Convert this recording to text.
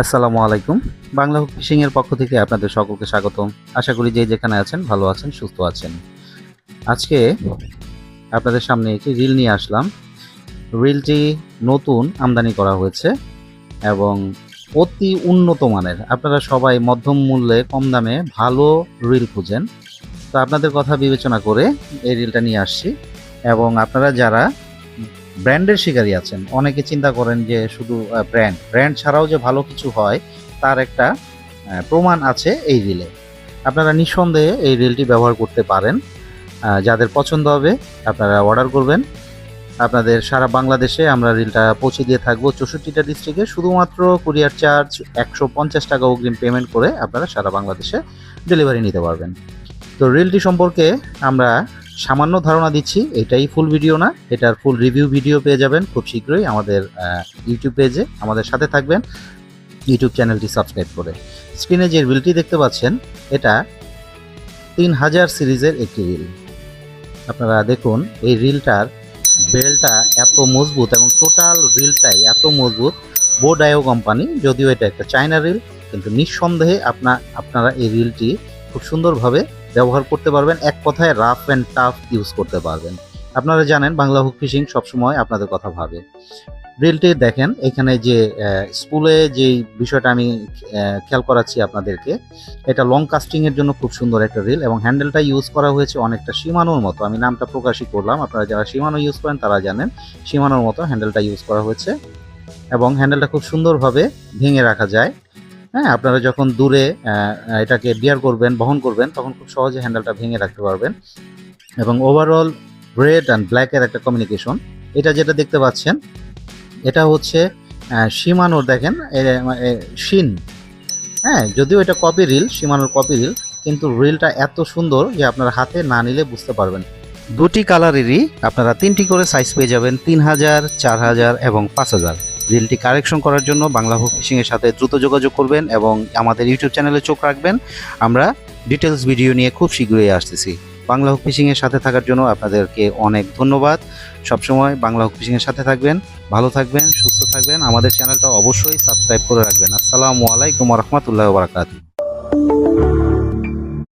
আসসালামু আলাইকুম। Bangla hook fishing এর পক্ষ থেকে আপনাদের সকলকে স্বাগতম। আশা করি যে যেখানে আছেন, ভালো আছেন, সুস্থ আছেন। আজকে আপনাদের সামনে একটি রিল নিয়ে আসলাম। রিলটি নতুন আমদানি করা হয়েছে এবং অতি উন্নত মানের। আপনারা সবাই মধ্যম মূল্যে কম দামে ভালো রিল খুঁজেন। তো আপনাদের কথা বিবেচনা করে এই রিলটা নিয়ে আসছি এবং আপনারা যারা ব্র্যান্ডের শিকারী আছেন। অনেকে চিন্তা করেন যে শুধু ব্র্যান্ড ব্র্যান্ড ছাড়াও যে ভালো কিছু হয়, তার একটা প্রমাণ আছে এই রিলে। আপনারা নিঃসন্দেহে এই রিলটি ব্যবহার করতে পারেন। যাদের পছন্দ হবে, আপনারা অর্ডার করবেন। আপনাদের সারা বাংলাদেশে আমরা রিলটা পৌঁছে দিয়ে থাকব চৌষট্টিটা ডিস্ট্রিক্টে শুধুমাত্র কুরিয়ার চার্জ একশো পঞ্চাশ টাকা অগ্রিম পেমেন্ট করে আপনারা সারা বাংলাদেশে ডেলিভারি নিতে পারবেন। তো রিলটি সম্পর্কে আমরা সামান্য ধারণা দিচ্ছি, এটাই ফুল ভিডিও না, এটার ফুল রিভিউ ভিডিও পেয়ে যাবেন খুব শীঘ্রই আমাদের ইউটিউব পেজে আমাদের সাথে থাকবেন ইউটিউব চ্যানেলটি সাবস্ক্রাইব করে। স্ক্রিনে যে রিলটি দেখতে পাচ্ছেন, এটা তিন হাজার সিরিজের একটি রিল আপনারা দেখুন, এই রিলটার বেলটা এত মজবুত এবং টোটাল রিলটাই এত মজবুত বোডায়ো কোম্পানি যদিও এটা একটা চায়না রিল কিন্তু নিঃসন্দেহে আপনা, আপনারা এই রিলটি খুব সুন্দরভাবে ব্যবহার করতে পারবেন। এক কথায় রাফ অ্যান্ড টাফ ইউজ করতে পারবেন। আপনারা জানেন, বাংলা হুক ফিশিং সবসময় আপনাদের কথা ভাবে। রিলটি দেখেন, এখানে যে স্কুলে যে বিষয়টা আমি খেয়াল করাচ্ছি আপনাদেরকে, এটা লং কাস্টিংয়ের জন্য খুব সুন্দর একটা রিল এবং হ্যান্ডেলটা ইউজ করা হয়েছে অনেকটা সীমানোর মতো। আমি নামটা প্রকাশই করলাম, আপনারা যারা সীমানো ইউজ করেন তারা জানেন, সীমানোর মতো হ্যান্ডেলটা ইউজ করা হয়েছে এবং হ্যান্ডেলটা খুব সুন্দরভাবে ভেঙে রাখা যায়। হ্যাঁ আপনারা যখন দূরে এটাকে বিয়ার করবেন, বহন করবেন, তখন খুব সহজে হ্যান্ডেলটা ভেঙে রাখতে পারবেন। এবং ওভারঅল রেড অ্যান্ড ব্ল্যাকের একটা কমিউনিকেশন এটা যেটা দেখতে পাচ্ছেন, এটা হচ্ছে সীমানোর দেখেন শিন। হ্যাঁ যদিও এটা কপি রিল সীমানোর কপি রিল কিন্তু রিলটা এত সুন্দর যে আপনারা হাতে না নিলে বুঝতে পারবেন। দুটি কালারেরই আপনারা তিনটি করে সাইজ পেয়ে যাবেন, তিন হাজার, চার হাজার এবং পাঁচ হাজার। রিলটি কারেকশন করার জন্য বাংলা হোক ফিশিংয়ের সাথে দ্রুত যোগাযোগ করবেন এবং আমাদের ইউটিউব চ্যানেলে চোখ রাখবেন। আমরা ডিটেলস ভিডিও নিয়ে খুব শীঘ্রই আসতেছি। বাংলা হোক ফিশিংয়ের সাথে থাকার জন্য আপনাদেরকে অনেক ধন্যবাদ। সবসময় বাংলা হোক ফিশিংয়ের সাথে থাকবেন, ভালো থাকবেন, সুস্থ থাকবেন। আমাদের চ্যানেলটা অবশ্যই সাবস্ক্রাইব করে রাখবেন। আসসালামু আলাইকুম রহমতুল্লাহ বারাকাতুহ।